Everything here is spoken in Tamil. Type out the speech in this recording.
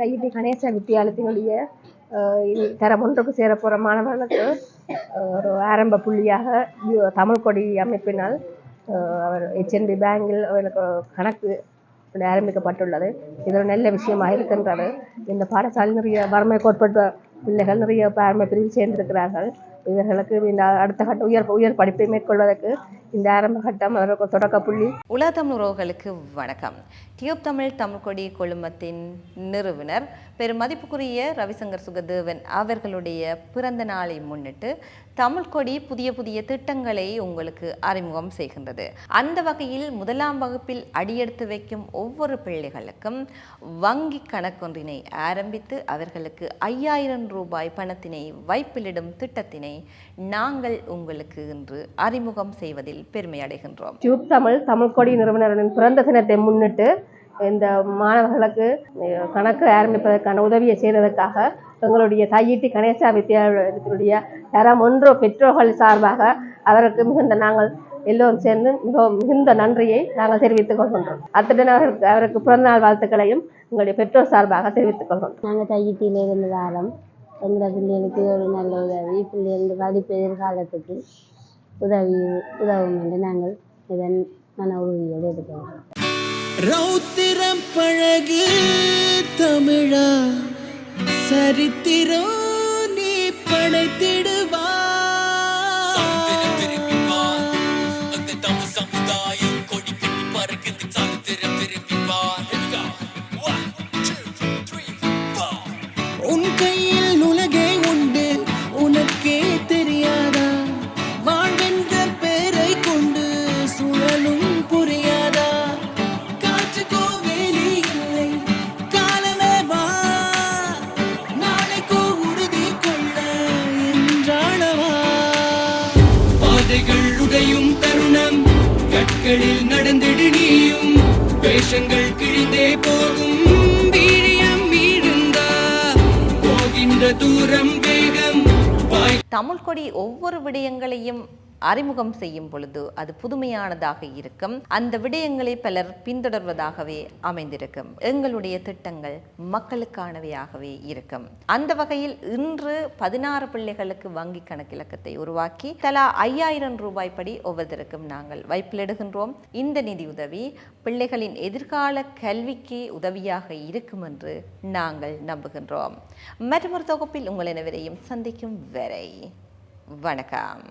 தையிட்டி கணேச வித்தியாலயத்தினுடைய தரம் ஒன்றுக்கு சேரப்போகிற மாணவர்களுக்கு ஒரு ஆரம்ப புள்ளியாக தமிழ் கொடி அமைப்பினால் அவர் ஹெச்என்பி பேங்கில் அவர்களுக்கு ஒரு கணக்கு ஆரம்பிக்கப்பட்டுள்ளது. இது ஒரு நல்ல விஷயமாக இருக்கின்றது. இந்த பாடசாலை நிறைய வறுமை கோட்பட்ட பிள்ளைகள் நிறைய வறுமை பிரிவு சேர்ந்திருக்கிறார்கள். இவர்களுக்கு அடுத்த கட்ட உயர் உயர் படிப்பை மேற்கொள்வதற்கு இந்த ஆரம்ப கட்டம் அவருக்கு தொடக்க புள்ளி. உலகம் உறவுகளுக்கு வணக்கம். டியூப் தமிழ் தமிழ்கொடி குழுமத்தின் நிறுவனர் பெருமதிப்புக்குரிய ரவிசங்கர் சுகதேவன் அவர்களுடைய பிறந்த நாளை முன்னிட்டு தமிழ்கொடி புதிய புதிய திட்டங்களை உங்களுக்கு அறிமுகம் செய்கின்றது. அந்த வகையில் முதலாம் வகுப்பில் அடியெடுத்து வைக்கும் ஒவ்வொரு பிள்ளைகளுக்கும் வங்கி கணக்கொன்றினை ஆரம்பித்து அவர்களுக்கு ஐயாயிரம் ரூபாய் பணத்தினை வைப்பிலிடும் திட்டத்தினை நாங்கள் உங்களுக்கு இன்று அறிமுகம் செய்வதில் பெருமை அடைகின்றோம். டியூப் தமிழ் தமிழ் கொடி நிறுவனரின் பிறந்த தினத்தை முன்னிட்டு இந்த மாணவர்களுக்கு கணக்கு ஆரம்பிப்பதற்கான உதவியை செய்வதற்காக எங்களுடைய தையிட்டி கணேசா வித்தியாலயத்தினுடைய தரம் ஒன்று பெற்றோர்கள் சார்பாக அவருக்கு மிகுந்த நாங்கள் எல்லோரும் சேர்ந்து மிகவும் மிகுந்த நன்றியை நாங்கள் தெரிவித்துக் கொள்கின்றோம். அத்துடன் அவருக்கு அவருக்கு பிறந்தநாள் வாழ்த்துக்களையும் எங்களுடைய பெற்றோர் சார்பாக தெரிவித்துக் கொள்கின்றோம். நாங்கள் தையிட்டியில இருந்து வாரம் எங்களை பிள்ளைகளுக்கு ஒரு நல்ல உதவி. பிள்ளைகளுக்கு படிப்பு எதிர்காலத்துக்கு உதவி உதவும் என்று நாங்கள் இதன் மன உறுதியோடு இருக்கிறோம் ரௌத்திரம் பழகு தமிழா சரித்திரம் நீ படைத்திடுவா பாதைகள் உடையும் தருணம். கற்களில் நடந்திடு நீயும். வேஷங்கள் கிழிந்தே போகும். வீரியம் வீழ்ந்தா. போகின்ற தூரம் வேகம். பாய் தமிழ்கொடி ஒவ்வொரு விடயங்களையும் அறிமுகம் செய்யும் பொழுது அது புதுமையானதாக இருக்கும். அந்த விடயங்களை பலர் பின்தொடர்வதாகவே அமைந்திருக்கும். எங்களுடைய திட்டங்கள் மக்களுக்கானவையாகவே இருக்கும். அந்த வகையில் இன்று பதினாறு பிள்ளைகளுக்கு வங்கி கணக்கிலக்கத்தை உருவாக்கி தலா ஐயாயிரம் ரூபாய் படி ஒவ்வொருத்தருக்கும் நாங்கள் வைப்பிலிடுகின்றோம். இந்த நிதியுதவி பிள்ளைகளின் எதிர்கால கல்விக்கு உதவியாக இருக்கும் என்று நாங்கள் நம்புகின்றோம். மற்றொரு தொகுப்பில் உங்கள் அனைவரையும் சந்திக்கும் வரை வணக்கம்.